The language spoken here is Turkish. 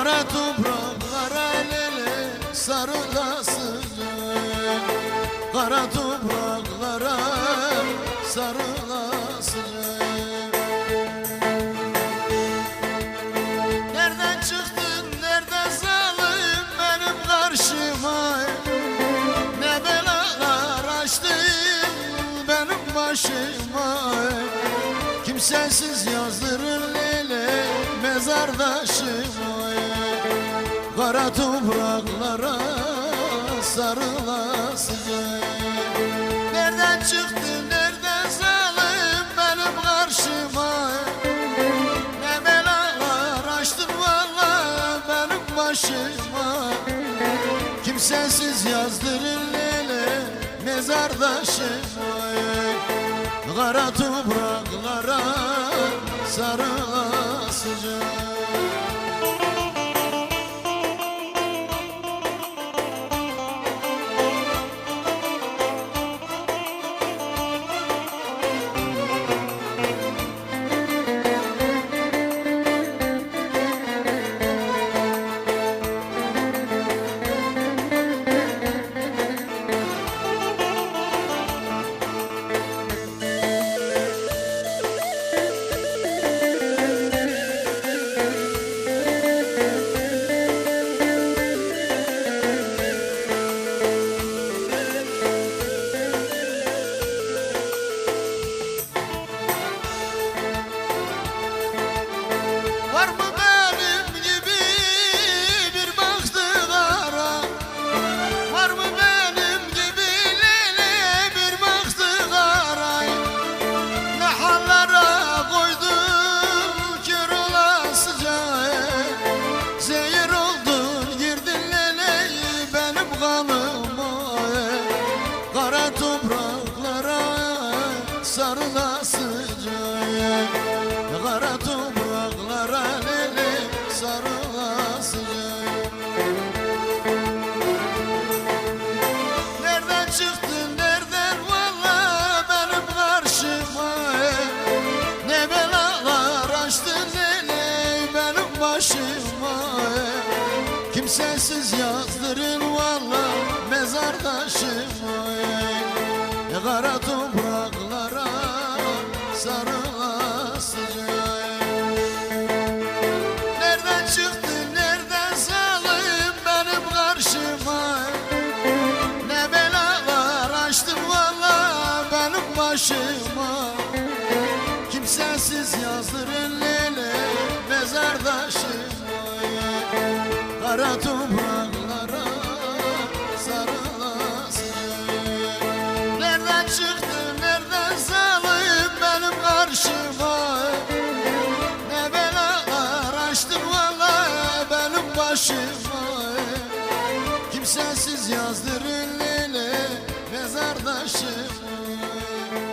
Kara topraklara lele sarılasın Kara topraklara sarılasın Nereden çıktın nereden zalim benim karşıma? Ne belalar açtın benim başıma? Kimsesiz yazdırır lele mezardaşım Kara topraklara sarılasıca Nereden çıktı, nereden zalim benim karşıma? Ne belalar açtın valla benim başıma. Kimsesiz yazdırır lele mezardaşıma Kara topraklara sarılasıca Kara topraklara sarılasıca Kara topraklara lele sarılasıca Nereden çıktın nereden? Valla benim karşıma. Ne belalar açtın lele benim başıma. Kimsesiz yazdırın valla mezardaşıma Kara topraklara sarılasıca Nereden çıktın nereden zalim benim karşıma? Ne belalar açtın valla benim başıma. Kimsesiz yazdırın lele mezardaşıma Kara topraklara yaşımı